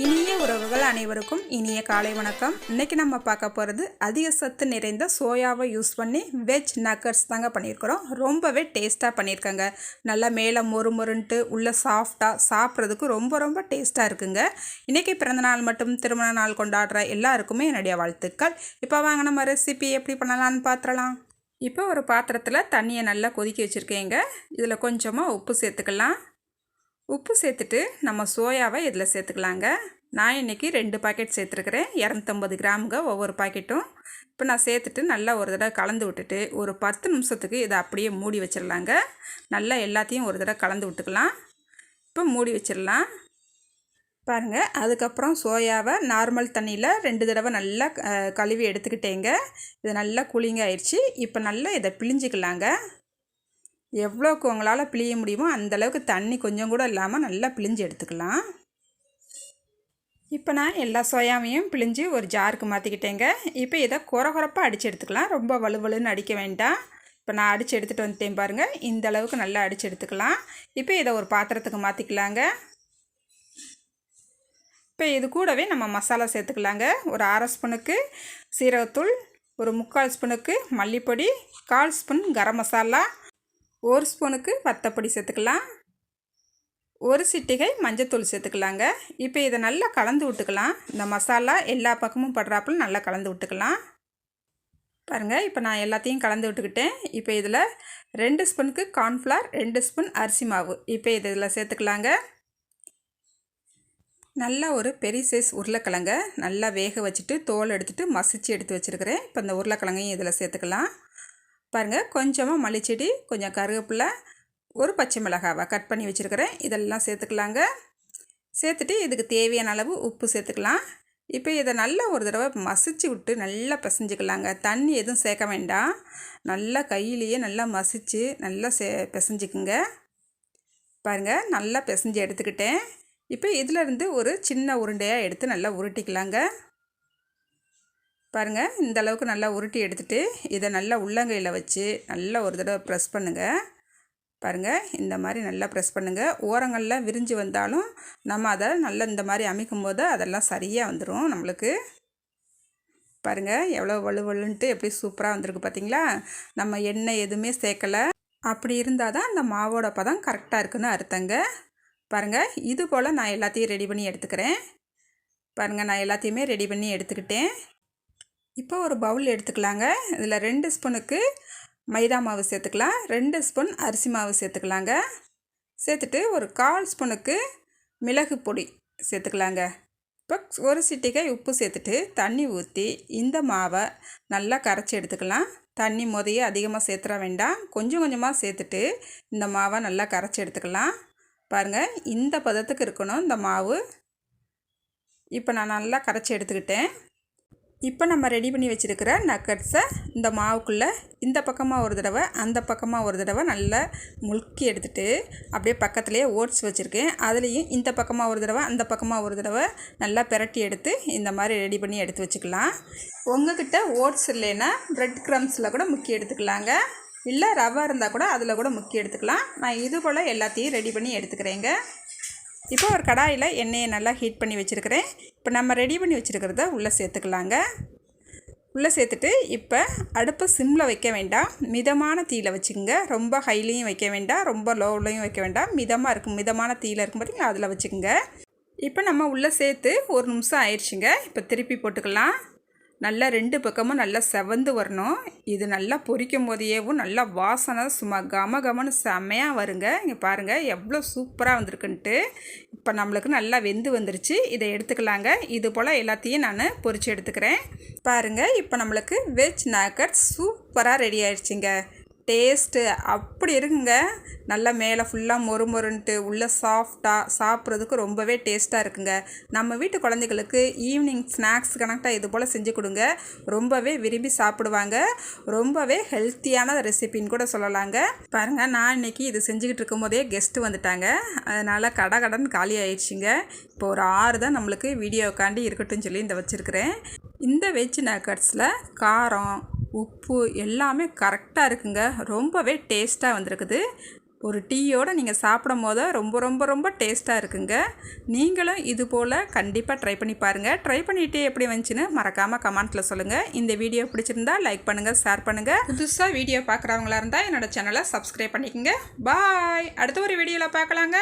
இனிய உறவுகள் அனைவருக்கும் இனிய காலை வணக்கம். இன்றைக்கி நம்ம பார்க்க போகிறது அதிக சத்து நிறைந்த சோயாவை யூஸ் பண்ணி வெஜ் நக்கர்ஸ் தாங்க பண்ணியிருக்கிறோம். ரொம்பவே டேஸ்ட்டாக பண்ணியிருக்கேங்க. நல்லா மேலே மொறு மொறுன்ட்டு உள்ளே சாஃப்டாக சாப்பிட்றதுக்கு ரொம்ப ரொம்ப டேஸ்ட்டாக இருக்குங்க. இன்றைக்கி பிறந்தநாள் மட்டும் திருமண நாள் கொண்டாடுற எல்லாருக்குமே என்னுடைய வாழ்த்துக்கள். இப்போ வாங்க நம்ம ரெசிபி எப்படி பண்ணலான்னு பார்த்துடலாம். இப்போ ஒரு பாத்திரத்தில் தண்ணியை நல்லா கொதிக்க வச்சுருக்கேங்க. இதில் கொஞ்சமாக உப்பு சேர்த்துக்கலாம். உப்பு சேர்த்துட்டு நம்ம சோயாவை இதில் சேர்த்துக்கலாங்க. நான் இன்றைக்கி ரெண்டு பாக்கெட் சேர்த்துருக்குறேன். இரநூத்தம்பது கிராமுங்க ஒவ்வொரு பாக்கெட்டும் இப்போ நான் சேர்த்துட்டு நல்லா ஒரு தடவை கலந்து விட்டுட்டு ஒரு பத்து நிமிஷத்துக்கு இதை அப்படியே மூடி வச்சிடலாங்க. நல்லா எல்லாத்தையும் ஒரு தடவை கலந்து விட்டுக்கலாம். இப்போ மூடி வச்சிடலாம். பாருங்கள் அதுக்கப்புறம் சோயாவை நார்மல் தண்ணியில் ரெண்டு தடவை நல்லா கழுவி எடுத்துக்கிட்டேங்க. இது நல்லா கூலிங் ஆயிடுச்சு. இப்போ நல்லா இதை பிழிஞ்சிக்கலாங்க. எவ்வளோக்கு உங்களால் பிழிய முடியுமோ அந்தளவுக்கு தண்ணி கொஞ்சம் கூட இல்லாமல் நல்லா பிழிஞ்சு எடுத்துக்கலாம். இப்போ நான் எல்லா சோயாவையும் பிழிஞ்சு ஒரு ஜாருக்கு மாற்றிக்கிட்டேங்க இப்போ இதை குறகுறப்பாக அடித்து எடுத்துக்கலாம். ரொம்ப வலுவலுன்னு அடிக்க வேண்டாம். இப்போ நான் அடித்து எடுத்துகிட்டு வந்துட்டேன் பாருங்கள் இந்த அளவுக்கு நல்லா அடித்து எடுத்துக்கலாம். இப்போ இதை ஒரு பாத்திரத்துக்கு மாற்றிக்கலாங்க இப்போ இது கூடவே நம்ம மசாலா சேர்த்துக்கலாங்க. ஒரு அரை ஸ்பூனுக்கு சீரகத்தூள் ஒரு முக்கால் ஸ்பூனுக்கு மல்லிப்பொடி கால் ஸ்பூன் கரம் மசாலா ஒரு ஸ்பூனுக்கு வத்தப்பொடி சேர்த்துக்கலாம். ஒரு சிட்டிகை மஞ்சத்தூள் சேர்த்துக்கலாங்க. இப்போ இதை நல்லா கலந்து விட்டுக்கலாம். இந்த மசாலா எல்லா பக்கமும் படுறாப்புல நல்லா கலந்து விட்டுக்கலாம். பாருங்கள் இப்போ நான் எல்லாத்தையும் கலந்து விட்டுக்கிட்டேன். இப்போ இதில் ரெண்டு ஸ்பூனுக்கு கார்ன்ஃப்ளவர் ரெண்டு ஸ்பூன் அரிசி மாவு. இப்போ இது இதில் சேர்த்துக்கலாங்க. நல்லா ஒரு பெரிய சைஸ் உருளைக்கிழங்க நல்லா வேக வச்சுட்டு தோல் எடுத்துகிட்டு மசிச்சு எடுத்து வச்சுருக்கிறேன். இப்போ இந்த உருளைக்கிழங்கையும் இதில் சேர்த்துக்கலாம். பாருங்கள் கொஞ்சமாக மல்லிச்செடி கொஞ்சம் கருவேப்பிலை ஒரு பச்சை மிளகாவை கட் பண்ணி வச்சுருக்கிறேன். இதெல்லாம் சேர்த்துக்கலாங்க. சேர்த்துட்டு இதுக்கு தேவையான அளவு உப்பு சேர்த்துக்கலாம். இப்போ இதை நல்லா ஒரு தடவை மசிச்சு விட்டு நல்லா பிசைஞ்சிக்கலாங்க. தண்ணி எதுவும் சேர்க்க வேண்டாம். நல்லா கையிலேயே நல்லா மசிச்சு நல்லா சே பிசைஞ்சுக்குங்க. பாருங்கள் நல்லா பிசைஞ்சு எடுத்துக்கிட்டேன். இப்போ இதிலேருந்து ஒரு சின்ன உருண்டையாக எடுத்து நல்லா உருட்டிக்கலாங்க. பாருங்கள் இந்த அளவுக்கு நல்லா உருட்டி எடுத்துட்டு இதை நல்லா உள்ளங்கையில் வச்சு நல்லா ஒரு தடவை ப்ரெஸ் பண்ணுங்கள் பாருங்கள் இந்த மாதிரி நல்லா ப்ரெஸ் பண்ணுங்கள் ஓரங்களில் விரிஞ்சு வந்தாலும் நம்ம அதை நல்லா இந்த மாதிரி அமைக்கும் போது அதெல்லாம் சரியாக வந்துடும் நம்மளுக்கு. பாருங்கள் எவ்வளோ வலுவலுன்ட்டு எப்படி சூப்பராக வந்திருக்கு பார்த்தீங்களா? நம்ம எண்ணெய் எதுவுமே சேர்க்கலை. அப்படி இருந்தால் தான் அந்த மாவோட பதம் கரெக்டாக இருக்குன்னு அர்த்தங்க. பாருங்கள் இது போல் நான் எல்லாத்தையும் ரெடி பண்ணி எடுத்துக்கிறேன். பாருங்கள் நான் எல்லாத்தையுமே ரெடி பண்ணி எடுத்துக்கிட்டேன். இப்போ ஒரு பவுல் எடுத்துக்கலாங்க. இதில் ரெண்டு ஸ்பூனுக்கு மைதா மாவு சேர்த்துக்கலாம். ரெண்டு ஸ்பூன் அரிசி மாவு சேர்த்துக்கலாங்க. சேர்த்துட்டு ஒரு கால் ஸ்பூனுக்கு மிளகு பொடி சேர்த்துக்கலாங்க. இப்போ ஒரு சிட்டிகை உப்பு சேர்த்துட்டு தண்ணி ஊற்றி இந்த மாவை நல்லா கரைச்சி எடுத்துக்கலாம். தண்ணி முதைய அதிகமாக சேர்த்துற வேண்டாம். கொஞ்சம் கொஞ்சமாக சேர்த்துட்டு இந்த மாவை நல்லா கரைச்சி எடுத்துக்கலாம். பாருங்கள் இந்த பதத்துக்கு இருக்கணும் இந்த மாவு. இப்போ நான் நல்லா கரைச்சி எடுத்துக்கிட்டேன். இப்போ நம்ம ரெடி பண்ணி வச்சுருக்கிற நக்கட்ஸை இந்த மாவுக்குள்ளே இந்த பக்கமாக ஒரு தடவை அந்த பக்கமாக ஒரு தடவை நல்லா முழுக்கி எடுத்துட்டு அப்படியே பக்கத்துலேயே ஓட்ஸ் வச்சுருக்கேன். அதுலேயும் இந்த பக்கமாக ஒரு தடவை அந்த பக்கமாக ஒரு தடவை நல்லா பிரட்டி எடுத்து இந்த மாதிரி ரெடி பண்ணி எடுத்து வச்சுக்கலாம். உங்ககிட்ட ஓட்ஸ் இல்லைன்னா ப்ரெட் க்ரம்ஸில் கூட முக்கி எடுத்துக்கலாங்க. இல்லை ரவை இருந்தால் கூட அதில் கூட முக்கி எடுத்துக்கலாம். நான் இது போல் எல்லாத்தையும் ரெடி பண்ணி எடுத்துக்கிறேங்க. இப்போ ஒரு கடாயில் எண்ணெயை நல்லா ஹீட் பண்ணி வச்சுருக்கிறேன். இப்போ நம்ம ரெடி பண்ணி வச்சுருக்கிறத உள்ளே சேர்த்துக்கலாங்க. உள்ளே சேர்த்துட்டு இப்போ அடுப்பை சிம்மில் வைக்க வேண்டாம். மிதமான தீயில் வச்சுக்கோங்க. ரொம்ப ஹைலையும் வைக்க வேண்டாம். ரொம்ப லோவ்லையும் வைக்க வேண்டாம். மிதமாக இருக்கும். மிதமான தீயில் இருக்கும் பார்த்தீங்களா அதில் வச்சுக்கோங்க. இப்போ நம்ம உள்ளே சேர்த்து ஒரு நிமிஷம் ஆயிடுச்சுங்க. இப்போ திருப்பி போட்டுக்கலாம். நல்லா ரெண்டு பக்கமும் நல்லா செவந்து வரணும். இது நல்லா பொரிக்கும் போதேவும் நல்லா வாசனை சும்மா கம கமன்னு செம்மையாக வருங்க. இங்கே பாருங்கள் எவ்வளோ சூப்பராக வந்திருக்குன்ட்டு. இப்போ நம்மளுக்கு நல்லா வெந்து வந்துருச்சு. இதை எடுத்துக்கலாங்க. இது போல் எல்லாத்தையும் நான் பொரித்து எடுத்துக்கிறேன். பாருங்கள் இப்போ நம்மளுக்கு வெஜ் நாக்கட் சூப்பராக ரெடி ஆயிடுச்சுங்க. டேஸ்ட்டு அப்படி இருக்குங்க. நல்லா மேலே ஃபுல்லாக மொறு மொறுன்ட்டு உள்ளே சாஃப்டாக சாப்பிட்றதுக்கு ரொம்பவே டேஸ்ட்டாக இருக்குங்க. நம்ம வீட்டு குழந்தைகளுக்கு ஈவினிங் ஸ்நாக்ஸ் கணக்காக இது போல் செஞ்சு கொடுங்க. ரொம்பவே விரும்பி சாப்பிடுவாங்க. ரொம்பவே ஹெல்த்தியான ரெசிபின்னு கூட சொல்லலாங்க. பாருங்கள் நான் இன்னைக்கு இது செஞ்சுக்கிட்டு இருக்கும்போதே கெஸ்ட்டு வந்துட்டாங்க. அதனால் கடை கடன் காலி ஆயிடுச்சுங்க. இப்போ ஒரு ஆறு தான் நம்மளுக்கு வீடியோக்காண்டி இருக்கட்டும் சொல்லி இந்த வச்சுருக்கிறேன். இந்த வெஜ் நக்கட்ஸில் காரம் உப்பு எல்லாமே கரெக்டாக இருக்குங்க. ரொம்பவே டேஸ்ட்டாக வந்திருக்குது. ஒரு டீயோடு நீங்கள் சாப்பிடும் போது ரொம்ப ரொம்ப ரொம்ப டேஸ்ட்டாக இருக்குங்க. நீங்களும் இது போல் கண்டிப்பாக ட்ரை பண்ணி பாருங்கள் ட்ரை பண்ணிவிட்டு எப்படி வந்துச்சுன்னு மறக்காமல் கமெண்ட்டில் சொல்லுங்கள் இந்த வீடியோ பிடிச்சிருந்தா லைக் பண்ணுங்கள் ஷேர் பண்ணுங்கள் புதுசாக வீடியோ பார்க்குறவங்களா இருந்தால் என்னோடய சேனலை சப்ஸ்கிரைப் பண்ணிக்கோங்க. பாய் அடுத்த ஒரு வீடியோவில் பார்க்கலாங்க.